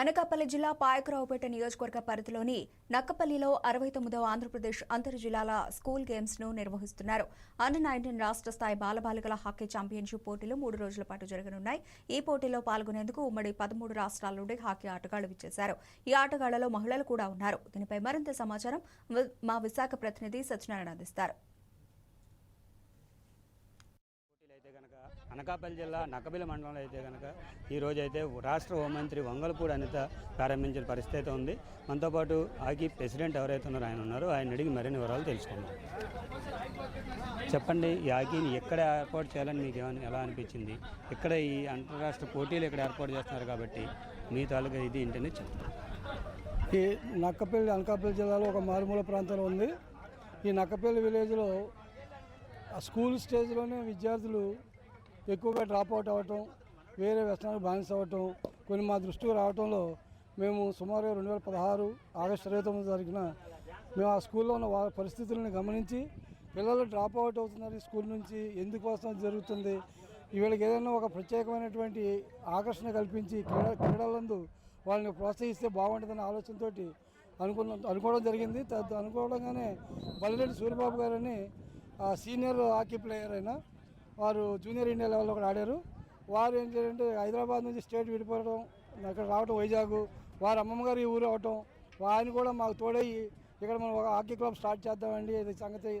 అనకాపల్లి జిల్లా పాయకరావుపేట నియోజకవర్గ పరిధిలోని నక్కపల్లిలో అరవై తొమ్మిదవ ఆంధ్రప్రదేశ్ అంతర్ జిల్లాల స్కూల్ గేమ్స్ను నిర్వహిస్తున్నారు. అండర్ నైన్టీన్ రాష్ట్ర స్థాయి బాలబాలికల హాకీ ఛాంపియన్షిప్ పోటీలు మూడు రోజుల పాటు జరగనున్నాయి. ఈ పోటీలో పాల్గొనేందుకు ఉమ్మడి పదమూడు రాష్ట్రాల నుండి హాకీ ఆటగాళ్ళు విచ్చేశారు. ఈ ఆటగాళ్ళలో మహిళలు కూడా ఉన్నారు. దీనిపై మరింత సమాచారం మా విశాఖ ప్రతినిధి సత్యనారాయణ అందిస్తారు పోటీలు అయితే కనుక అనకాపల్లి జిల్లా నక్కబిల్లి మండలంలో అయితే కనుక ఈరోజు అయితే రాష్ట్ర హోంమంత్రి వంగలపూడి అనిత ప్రారంభించిన పరిస్థితి అయితే ఉంది. మనతో పాటు హాకీ ప్రెసిడెంట్ ఎవరైతే ఉన్నారో ఆయన ఉన్నారు. ఆయన అడిగి మరిన్ని వివరాలు తెలుసుకుందాం. చెప్పండి ఈ హాకీని ఎక్కడ ఏర్పాటు చేయాలని మీకు ఏమైనా ఎలా అనిపించింది? ఇక్కడ ఈ అంతర్రాష్ట్ర పోటీలు ఇక్కడ ఏర్పాటు చేస్తున్నారు కాబట్టి మీ తాలూకా ఇది ఏంటని చెప్తాను ఈ నక్కపల్లి అనకాపల్లి జిల్లాలో ఒక మారుమూల ప్రాంతంలో ఉంది. ఈ నక్కపల్లి విలేజ్లో స్కూల్ స్టేజ్లోనే విద్యార్థులు ఎక్కువగా డ్రాప్ అవుట్ అవ్వటం వేరే వ్యసనాలు బానిస అవ్వటం కొన్ని మా దృష్టికి రావటంలో మేము సుమారు రెండు వేల పదహారు ఆగస్టు ఇరవై తొమ్మిది తారీఖున మేము ఆ స్కూల్లో ఉన్న వారి పరిస్థితులను గమనించి పిల్లలు డ్రాప్ అవుట్ అవుతున్నారు ఈ స్కూల్ నుంచి ఎందుకోసం జరుగుతుంది? వీళ్ళకి ఏదైనా ఒక ప్రత్యేకమైనటువంటి ఆకర్షణ కల్పించి క్రీడ క్రీడలందు వాళ్ళని ప్రోత్సహిస్తే బాగుంటుందనే ఆలోచనతో అనుకున్న అనుకోవడం జరిగింది. తద్దు అనుకోవడంగానే బలిరెడ్డి సూర్యబాబు గారని ఆ సీనియర్ హాకీ ప్లేయర్ అయినా వారు జూనియర్ ఇండియా లెవెల్లో కూడా ఆడారు. వారు ఏం చేయాలంటే హైదరాబాద్ నుంచి స్టేట్ విడిపోవడం అక్కడ రావడం వైజాగ్ వారి అమ్మమ్మ గారు ఈ ఊరు అవటం ఆయన కూడా మాకు తోడయ్యి ఇక్కడ మనం ఒక హాకీ క్లబ్ స్టార్ట్ చేద్దామండి ఇది సంగతి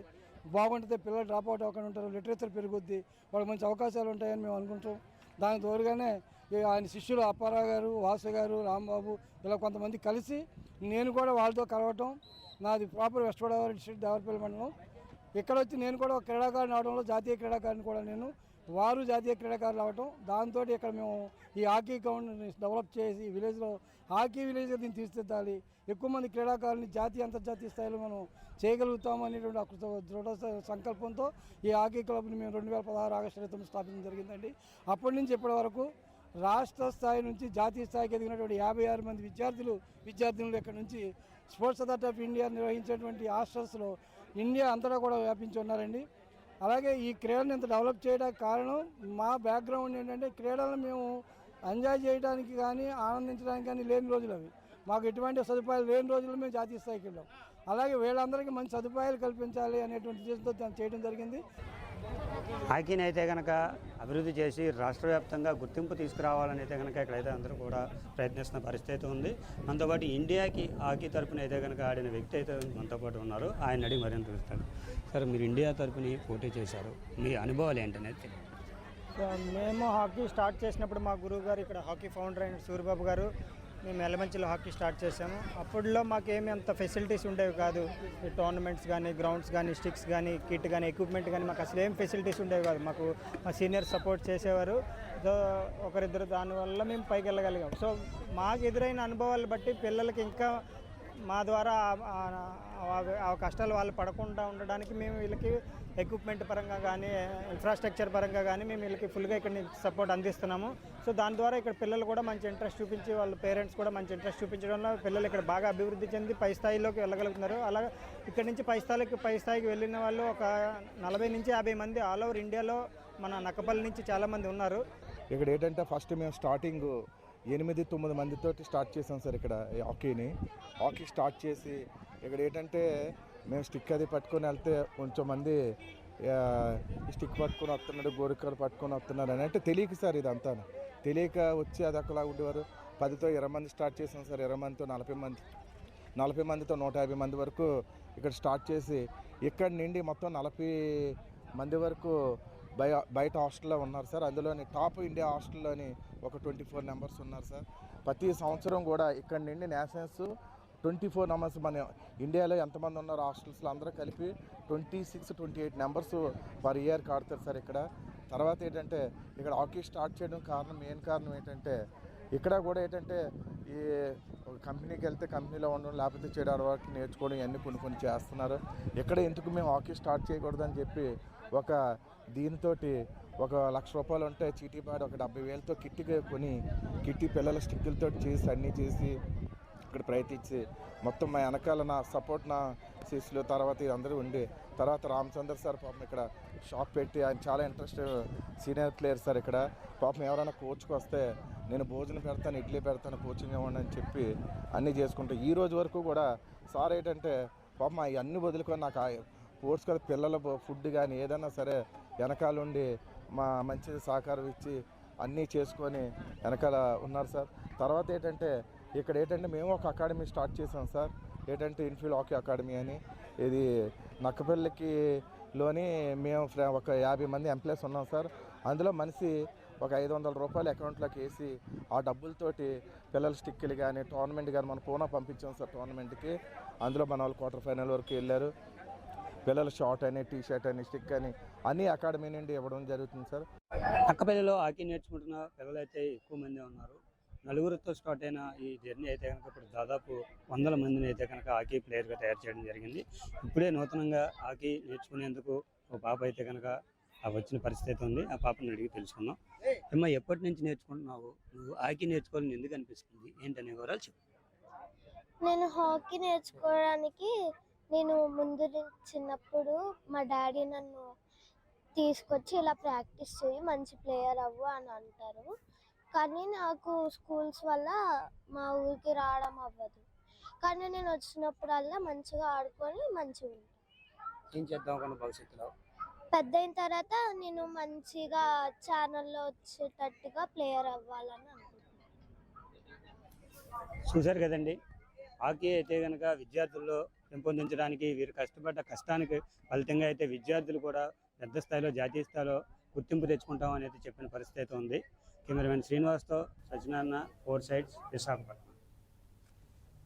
బాగుంటుంది పిల్లలు డ్రాప్ అవుట్ అవ్వకుండా ఉంటారు లిటరేచర్ పెరుగుద్ది వాళ్ళకి మంచి అవకాశాలు ఉంటాయని మేము అనుకుంటాం దానికి తోడుగానే ఆయన శిష్యులు అప్పారావు గారు వాసు గారు రాంబాబు ఇలా కొంతమంది కలిసి నేను కూడా వాళ్ళతో కలవటం నాది proper west Godavari district Devarapalli మండలం. ఇక్కడ వచ్చి నేను కూడా ఒక క్రీడాకారుని అవడంలో జాతీయ క్రీడాకారుని కూడా నేను. వారు జాతీయ క్రీడాకారులు అవటం. దాంతో ఇక్కడ మేము ఈ హాకీ గ్రౌండ్ని డెవలప్ చేసి విలేజ్లో హాకీ విలేజ్గా దీన్ని తీర్చిదిద్దాలి. ఎక్కువ మంది క్రీడాకారుని జాతీయ అంతర్జాతీయ స్థాయిలో మనం చేయగలుగుతాం అనేటువంటి దృఢ సంకల్పంతో ఈ హాకీ క్లబ్ని మేము రెండు వేల పదహారు ఆగస్టు తొమ్మిది స్థాపించడం జరిగిందండి. అప్పటి నుంచి ఇప్పటి వరకు రాష్ట్ర స్థాయి నుంచి జాతీయ స్థాయికి ఎదిగినటువంటి యాభై ఆరు మంది విద్యార్థులు విద్యార్థినులు ఇక్కడ నుంచి స్పోర్ట్స్ అథారిటీ ఆఫ్ ఇండియా నిర్వహించేటువంటి హాస్టల్స్లో ఇండియా అంతటా కూడా వ్యాపించి ఉన్నారండి. అలాగే ఈ క్రీడను ఇంత డెవలప్ చేయడానికి కారణం మా బ్యాక్గ్రౌండ్ ఏంటంటే క్రీడలను మేము ఎంజాయ్ చేయడానికి కానీ ఆనందించడానికి కానీ లేని రోజులు అవి. మాకు ఎటువంటి సదుపాయాలు లేని రోజులు మేము జాతీయ స్థాయికి వెళ్ళాం. అలాగే వీళ్ళందరికీ మంచి సదుపాయాలు కల్పించాలి అనేటువంటి ఉద్దేశంతో చేయడం జరిగింది. హాకీని అయితే కనుక అభివృద్ధి చేసి రాష్ట్ర వ్యాప్తంగా గుర్తింపు తీసుకురావాలని అయితే కనుక ఇక్కడైతే అందరూ కూడా ప్రయత్నిస్తున్న పరిస్థితి అయితే ఉంది. మనతోపాటు ఇండియాకి హాకీ తరపున అయితే కనుక ఆడిన వ్యక్తి అయితే మనతో పాటు ఉన్నారు. ఆయన అడిగి మరింత చూస్తాడు సార్ మీరు ఇండియా తరపుని పోటీ చేశారు. మీ అనుభవాలు ఏంటనేది సో మేము హాకీ స్టార్ట్ చేసినప్పుడు మా గురువు గారు ఇక్కడ హాకీ ఫౌండర్ అయిన సూర్యబాబు గారు మేము ఎలమంచిలో హాకీ స్టార్ట్ చేసాము అప్పట్లో మాకేమి అంత ఫెసిలిటీస్ ఉండేవి కాదు. ఈ టోర్నమెంట్స్ కానీ గ్రౌండ్స్ కానీ స్టిక్స్ కానీ కిట్ కానీ ఎక్విప్మెంట్ కానీ మాకు అసలు ఏం ఫెసిలిటీస్ ఉండేవి కాదు. మాకు మా సీనియర్ సపోర్ట్ చేసేవారు. సో ఒకరిద్దరు దానివల్ల మేము పైకి వెళ్ళగలిగాం. సో మాకు ఎదురైన అనుభవాలు బట్టి పిల్లలకి ఇంకా మా ద్వారా ఆ- కష్టాలు వాళ్ళు పడకుండా ఉండడానికి మేము వీళ్ళకి ఎక్విప్మెంట్ పరంగా కానీ ఇన్ఫ్రాస్ట్రక్చర్ పరంగా కానీ మేము వీళ్ళకి ఫుల్గా ఇక్కడ సపోర్ట్ అందిస్తున్నాము. సో దాని ద్వారా ఇక్కడ పిల్లలు కూడా మంచి ఇంట్రెస్ట్ చూపించి వాళ్ళ పేరెంట్స్ కూడా మంచి ఇంట్రెస్ట్ చూపించడం వల్ల పిల్లలు ఇక్కడ బాగా అభివృద్ధి చెంది పై స్థాయిలోకి వెళ్ళగలుగుతున్నారు. అలా ఇక్కడ నుంచి పై స్థాయికి పై స్థాయికి వెళ్ళిన వాళ్ళు ఒక నలభై నుంచి యాభై మంది ఆల్ ఓవర్ ఇండియాలో మన నక్కపల్లి నుంచి చాలామంది ఉన్నారు. ఇక్కడ ఏంటంటే ఫస్ట్ మేము స్టార్టింగ్ ఎనిమిది తొమ్మిది మందితో స్టార్ట్ చేసాం సార్ ఇక్కడ హాకీని. హాకీ స్టార్ట్ చేసి ఇక్కడ ఏంటంటే మేము స్టిక్ అది పట్టుకొని వెళ్తే కొంచెం మంది స్టిక్ పట్టుకొని వస్తున్నాడు గోరికలు పట్టుకొని వస్తున్నారు అని అంటే తెలియక సార్ ఇదంతా. తెలియక వచ్చి అది ఒకలా ఉండేవారు. పదితో ఇరవై మంది స్టార్ట్ చేసాం సార్ ఇరవై మందితో నలభై మంది నలభై మందితో నూట యాభై మంది వరకు ఇక్కడ స్టార్ట్ చేసి ఇక్కడ నుండి మొత్తం నలభై మంది వరకు బయ బయట హాస్టల్లో ఉన్నారు సార్. అందులోని టాప్ ఇండియా హాస్టల్లోని ఒక ట్వంటీ ఫోర్ నెంబర్స్ ఉన్నారు సార్. ప్రతి సంవత్సరం కూడా ఇక్కడ నుండి నేషనల్స్ ట్వంటీ ఫోర్ నెంబర్స్ మన ఇండియాలో ఎంతమంది ఉన్నారు హాస్టల్స్లో అందరూ కలిపి twenty six twenty eight numbers per year కాడతారు sir ఇక్కడ. తర్వాత ఏంటంటే ఇక్కడ హాకీ స్టార్ట్ చేయడం కారణం మెయిన్ కారణం ఏంటంటే ఇక్కడ కూడా ఏంటంటే ఈ కంపెనీకి వెళ్తే కంపెనీలో ఉండడం లేకపోతే చెడు అడవాటు నేర్చుకోవడం ఇవన్నీ కొన్ని కొన్ని చేస్తున్నారు. ఇక్కడ ఎందుకు మేము హాకీ స్టార్ట్ చేయకూడదని చెప్పి ఒక దీనితోటి ఒక లక్ష రూపాయలు ఉంటే చీటీపాటి ఒక డెబ్బై వేలతో కిట్టిగా కొని కిట్టి పిల్లల స్టిక్కులతో చేసి అన్నీ చేసి ఇక్కడ ప్రయత్నించి మొత్తం మా వెనకాల నా సపోర్ట్ నా శిష్యులు తర్వాత అందరూ ఉండి తర్వాత రామచంద్ర సార్ పాపం ఇక్కడ షాప్ పెట్టి ఆయన చాలా ఇంట్రెస్ట్ సీనియర్ ప్లేయర్ సార్ ఇక్కడ. పాపం ఎవరైనా కోచ్కి వస్తే నేను భోజనం పెడతాను ఇడ్లీ పెడతాను కోచింగ్ ఇవ్వండి అని చెప్పి అన్నీ చేసుకుంటాను ఈ రోజు వరకు కూడా సార్ ఏంటంటే పాపం అన్ని వదులుకొని నాకు స్పోర్ట్స్ కదా పిల్లల ఫుడ్ కానీ ఏదైనా సరే వెనకాలండి మా మంచి సహకారం ఇచ్చి అన్నీ చేసుకొని వెనకాల ఉన్నారు సార్. తర్వాత ఏంటంటే ఇక్కడ ఏంటంటే మేము ఒక అకాడమీ స్టార్ట్ చేసాం సార్. ఏంటంటే ఇన్ఫీల్డ్ హాకీ అకాడమీ అని. ఇది నక్కపల్లికి లోని మేము ఒక యాభై మంది ఎంప్లాయీస్ ఉన్నాం సార్. అందులో మనిషి ఒక ఐదు వందల రూపాయలు అకౌంట్లోకి వేసి ఆ డబ్బులతోటి పిల్లల స్టిక్కులు కానీ టోర్నమెంట్ కానీ మనం పూనా పంపించాం సార్ టోర్నమెంట్కి. అందులో మన వాళ్ళు క్వార్టర్ ఫైనల్ వరకు వెళ్ళారు. పిల్లల షార్ట్ అని టీ షర్ట్ అని స్టిక్ అని అన్నీ అకాడమీ నుండి ఇవ్వడం జరుగుతుంది సార్. అక్కపల్లిలో హాకీ నేర్చుకుంటున్న పిల్లలైతే ఎక్కువ మంది ఉన్నారు. నలుగురితో స్టార్ట్ అయిన ఈ జర్నీ అయితే కనుక ఇప్పుడు దాదాపు వందల మందిని అయితే కనుక హాకీ ప్లేయర్గా తయారు చేయడం జరిగింది. ఇప్పుడే నూతనంగా హాకీ నేర్చుకునేందుకు ఒక పాప అయితే కనుక ఆ వచ్చిన పరిస్థితి ఉంది. ఆ పాపని అడిగి తెలుసుకుందాం. అమ్మ ఎప్పటి నుంచి నేర్చుకుంటున్నావు? నువ్వు హాకీ నేర్చుకోవాలని ఎందుకు అనిపిస్తుంది? ఏంటనే వివరాలు చెప్పు. నేను హాకీ నేర్చుకోవడానికి నేను ముందు చిన్నప్పుడు మా డాడీ నన్ను తీసుకొచ్చి ఇలా ప్రాక్టీస్ చేయి మంచి ప్లేయర్ అవ్వు అని అంటారు. కానీ నాకు స్కూల్స్ వల్ల మా ఊరికి రావడం అవ్వదు. కానీ నేను వచ్చినప్పుడల్లా మంచిగా ఆడుకొని మంచిగా ఉంటాను ఏం చేద్దాం అనుకున్న భవిష్యత్తులో? పెద్ద అయిన తర్వాత నేను మంచిగా ఛానల్లో వచ్చేటట్టుగా ప్లేయర్ అవ్వాలని అనుకుంటున్నాను చూశారు కదండి. హాకీ అయితే కనుక విద్యార్థుల్లో పెంపొందించడానికి వీరు కష్టపడ్డ కష్టానికి ఫలితంగా అయితే విద్యార్థులు కూడా పెద్ద స్థాయిలో జాతీయ స్థాయిలో గుర్తింపు తెచ్చుకుంటాం అనేది చెప్పిన పరిస్థితి అయితే ఉంది. కెమెరామెన్ శ్రీనివాస్తో సత్యనారాయణ ఫోర్ సైడ్స్ విశాఖపట్నం.